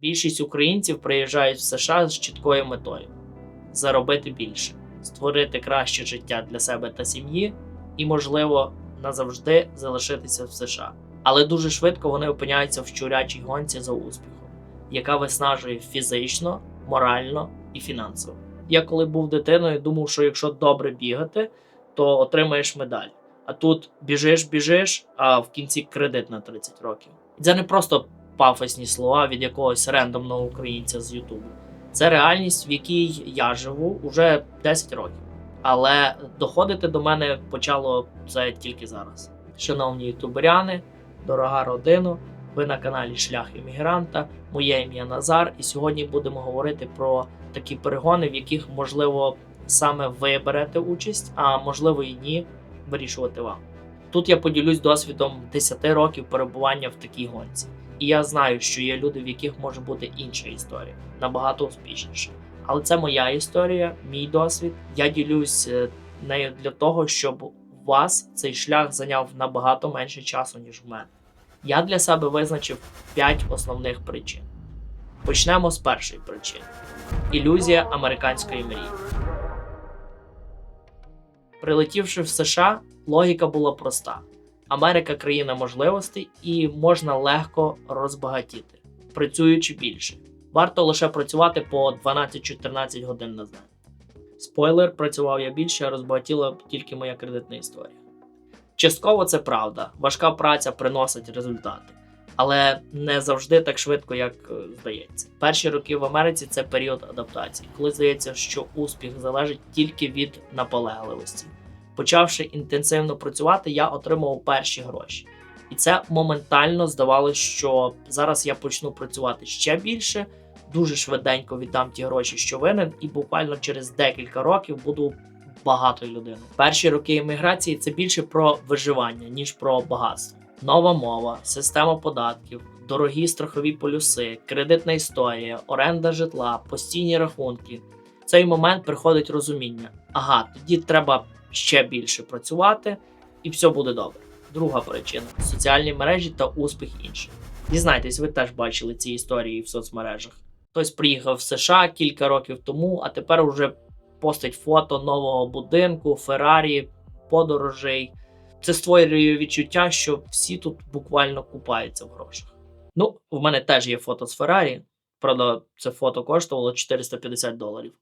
Більшість українців приїжджають в США з чіткою метою заробити більше, створити краще життя для себе та сім'ї і, можливо, назавжди залишитися в США. Але дуже швидко вони опиняються в щурячій гонці за успіхом, яка виснажує фізично, морально і фінансово. Я коли був дитиною, думав, що якщо добре бігати, то отримаєш медаль. А тут біжиш, біжиш, а в кінці кредит на 30 років. Це не просто пафосні слова від якогось рендомного українця з Ютубу. Це реальність, в якій я живу уже 10 років. Але доходити до мене почало це тільки зараз. Шановні ютуберяни, дорога родина, ви на каналі Шлях іммігранта. Моє ім'я Назар, і сьогодні будемо говорити про такі перегони, в яких можливо саме ви берете участь, а можливо і ні, вирішувати вам. Тут я поділюсь досвідом 10 років перебування в такій гонці. І я знаю, що є люди, в яких може бути інша історія, набагато успішніша. Але це моя історія, мій досвід. Я ділюсь е, нею для того, щоб у вас цей шлях зайняв набагато менше часу, ніж в мене. Я для себе визначив 5 основних причин. Почнемо з першої причини: ілюзія американської мрії. Прилетівши в США, логіка була проста: Америка країна можливостей і можна легко розбагатіти, працюючи більше. Варто лише працювати по 12-14 годин на день. Спойлер, працював я більше, а розбагатіла тільки моя кредитна історія. Частково це правда, важка праця приносить результати, але не завжди так швидко, як е, здається. Перші роки в Америці це період адаптації, коли здається, що успіх залежить тільки від наполегливості. Почавши інтенсивно працювати, я отримував перші гроші. І це моментально здавалося, що зараз я почну працювати ще більше, дуже швиденько віддам ті гроші, що винен, і буквально через декілька років буду багатою людиною. Перші роки імміграції це більше про виживання, ніж про багатство. Нова мова, система податків, дорогі страхові полюси, кредитна історія, оренда житла, постійні рахунки. В цей момент приходить розуміння: ага, тоді треба ще більше працювати, і все буде добре. Друга причина соціальні мережі та успіх інших. Дізнайтесь, ви теж бачили ці історії в соцмережах. Хтось приїхав в США кілька років тому, а тепер уже постить фото нового будинку, Феррарі, подорожей. Це створює відчуття, що всі тут буквально купаються в грошах. Ну, в мене теж є фото з Феррарі. Правда, це фото коштувало 450 доларів.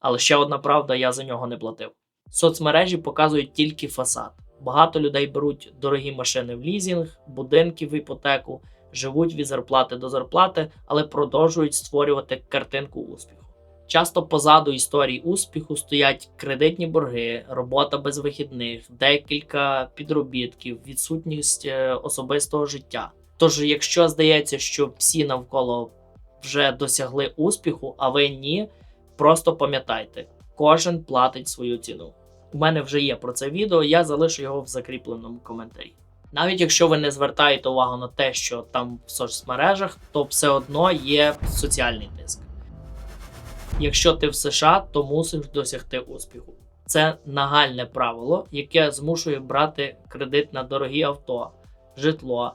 Але ще одна правда, я за нього не платив. Соцмережі показують тільки фасад. Багато людей беруть дорогі машини в лізінг, будинки в іпотеку, живуть від зарплати до зарплати, але продовжують створювати картинку успіху. Часто позаду історій успіху стоять кредитні борги, робота без вихідних, декілька підробітків, відсутність е, особистого життя. Тож, якщо здається, що всі навколо вже досягли успіху, а ви ні, просто пам'ятайте, кожен платить свою ціну. У мене вже є про це відео, я залишу його в закріпленому коментарі. Навіть якщо ви не звертаєте увагу на те, що там в соцмережах, то все одно є соціальний тиск. Якщо ти в США, то мусиш досягти успіху. Це нагальне правило, яке змушує брати кредит на дорогі авто, житло,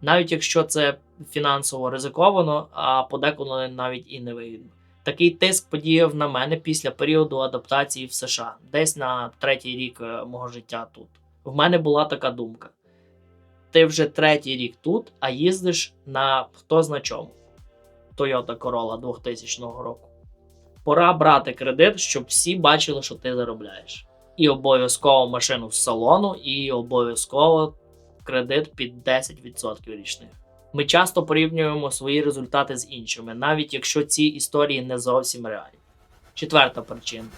навіть якщо це фінансово ризиковано, а подеколи навіть і невигідно. Такий тиск подіяв на мене після періоду адаптації в США, десь на третій рік е, мого життя тут. В мене була така думка: ти вже третій рік тут, а їздиш на хто зна чому Toyota Corolla 2000 року. Пора брати кредит, щоб всі бачили, що ти заробляєш. І обов'язково машину з салону, і обов'язково кредит під 10% річних. Ми часто порівнюємо свої результати з іншими, навіть якщо ці історії не зовсім реальні. Четверта причина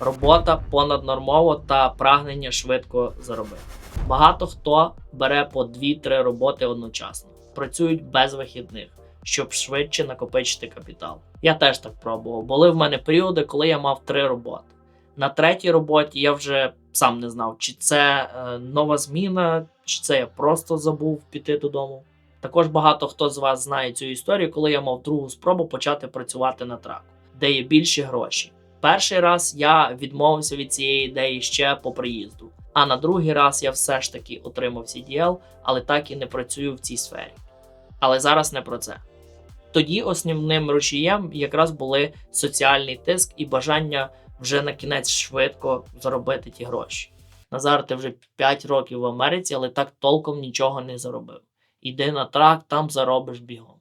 робота понаднормово та прагнення швидко заробити. Багато хто бере по 2-3 роботи одночасно, працюють без вихідних, щоб швидше накопичити капітал. Я теж так пробував. Були в мене періоди, коли я мав 3 роботи. На третій роботі я вже сам не знав, чи це е, нова зміна, чи це я просто забув піти додому. Також багато хто з вас знає цю історію, коли я мав другу спробу почати працювати на траку, де є більші гроші. Перший раз я відмовився від цієї ідеї ще по приїзду, а на другий раз я все ж таки отримав CDL, але так і не працюю в цій сфері. Але зараз не про це. Тоді основним рушієм якраз були соціальний тиск і бажання вже на кінець швидко заробити ті гроші. Назар, ти вже 5 років в Америці, але так толком нічого не заробив. Іди на трак, там заробиш бігом.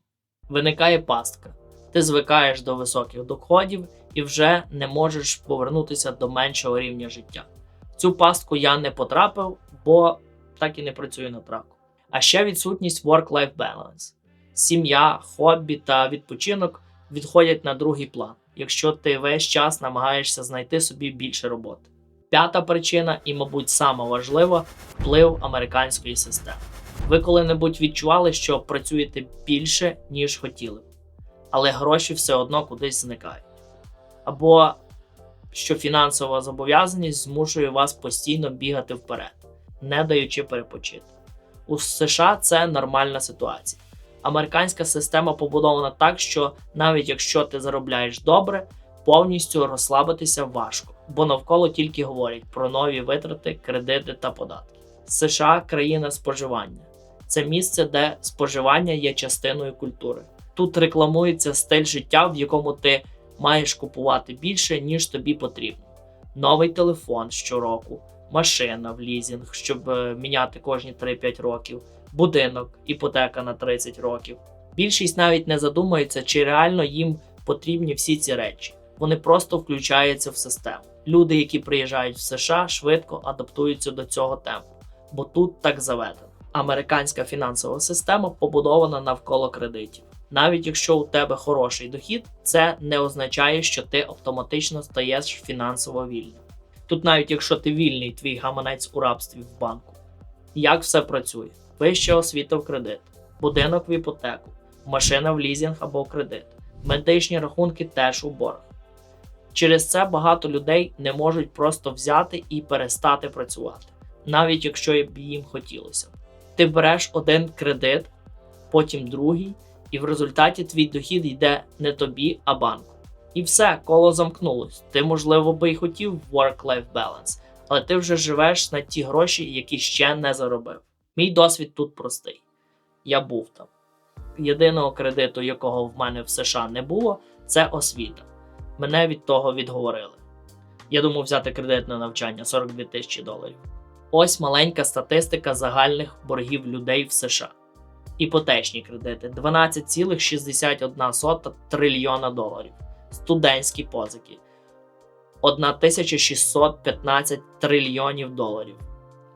Виникає пастка. Ти звикаєш до високих доходів і вже не можеш повернутися до меншого рівня життя. В цю пастку я не потрапив, бо так і не працюю на траку. А ще відсутність work-life balance. Сім'я, хобі та відпочинок відходять на другий план, якщо ти весь час намагаєшся знайти собі більше роботи. П'ята причина, і, мабуть, сама важлива вплив американської системи. Ви коли-небудь відчували, що працюєте більше, ніж хотіли б, але гроші все одно кудись зникають. Або що фінансова зобов'язаність змушує вас постійно бігати вперед, не даючи перепочити. У США це нормальна ситуація. Американська система побудована так, що навіть якщо ти заробляєш добре, повністю розслабитися важко, бо навколо тільки говорять про нові витрати, кредити та податки. США країна споживання. Це місце, де споживання є частиною культури. Тут рекламується стиль життя, в якому ти маєш купувати більше, ніж тобі потрібно. Новий телефон щороку, машина в лізінг, щоб е, міняти кожні 3-5 років, будинок, іпотека на 30 років. Більшість навіть не задумується, чи реально їм потрібні всі ці речі. Вони просто включаються в систему. Люди, які приїжджають в США, швидко адаптуються до цього темпу, бо тут так заведено. Американська фінансова система побудована навколо кредитів. Навіть якщо у тебе хороший дохід, це не означає, що ти автоматично стаєш фінансово вільним. Тут, навіть якщо ти вільний, твій гаманець у рабстві в банку. Як все працює? Вища освіта в кредит, будинок в іпотеку, машина в лізінг або в кредит, медичні рахунки теж у борг. Через це багато людей не можуть просто взяти і перестати працювати, навіть якщо б їм хотілося. Ти береш один кредит, потім другий, і в результаті твій дохід йде не тобі, а банку. І все, коло замкнулось. Ти, можливо, би й хотів work-life balance, але ти вже живеш на ті гроші, які ще не заробив. Мій досвід тут простий. Я був там. Єдиного кредиту, якого в мене в США не було, це освіта. Мене від того відговорили. Я думав взяти кредит на навчання 42 тисячі доларів. Ось маленька статистика загальних боргів людей в США. Іпотечні кредити 12,61 трильйона доларів. Студентські позики 1615 трильйонів доларів.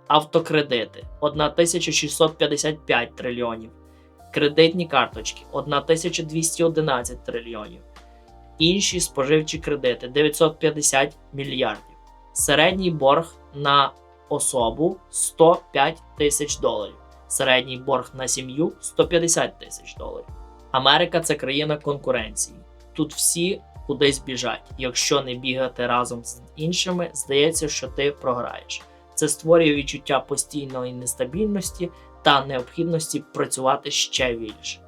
Автокредити 1655 трильйонів. Кредитні карточки 1211 трильйонів. Інші споживчі кредити 950 мільярдів. Середній борг на особу 105 тисяч доларів. Середній борг на сім'ю 150 тисяч доларів. Америка це країна конкуренції. Тут всі кудись біжать. Якщо не бігати разом з іншими, здається, що ти програєш. Це створює відчуття постійної нестабільності та необхідності працювати ще більше.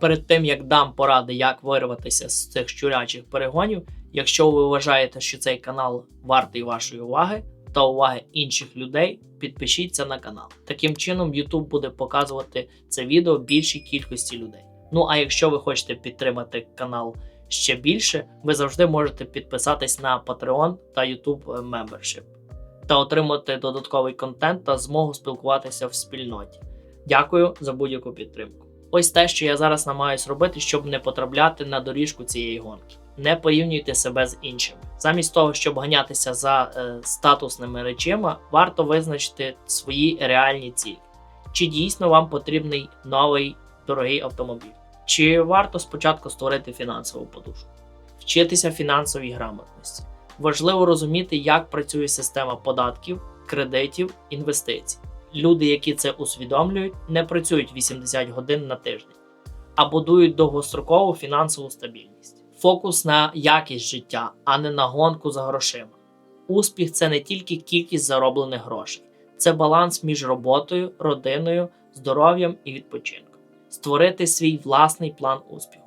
Перед тим як дам поради, як вирватися з цих щурячих перегонів, якщо ви вважаєте, що цей канал вартий вашої уваги та уваги інших людей, підпишіться на канал. Таким чином, YouTube буде показувати це відео більшій кількості людей. Ну а якщо ви хочете підтримати канал ще більше, ви завжди можете підписатись на Patreon та YouTube Membership та отримати додатковий контент та змогу спілкуватися в спільноті. Дякую за будь-яку підтримку. Ось те, що я зараз намагаюсь робити, щоб не потрапляти на доріжку цієї гонки. Не порівнюйте себе з іншими. Замість того, щоб ганятися за е, статусними речима, варто визначити свої реальні цілі. Чи дійсно вам потрібний новий дорогий автомобіль? Чи варто спочатку створити фінансову подушку? Вчитися фінансовій грамотності. Важливо розуміти, як працює система податків, кредитів, інвестицій. Люди, які це усвідомлюють, не працюють 80 годин на тиждень, а будують довгострокову фінансову стабільність. Фокус на якість життя, а не на гонку за грошима. Успіх це не тільки кількість зароблених грошей, це баланс між роботою, родиною, здоров'ям і відпочинком. Створити свій власний план успіху.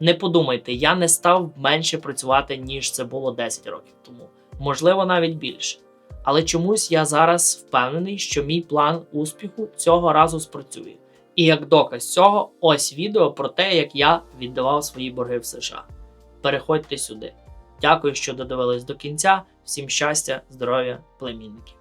Не подумайте, я не став менше працювати, ніж це було 10 років тому, можливо, навіть більше. Але чомусь я зараз впевнений, що мій план успіху цього разу спрацює, І як доказ цього, ось відео про те, як я віддавав свої борги в США. Переходьте сюди. Дякую, що додивились до кінця. Всім щастя, здоров'я, племінників.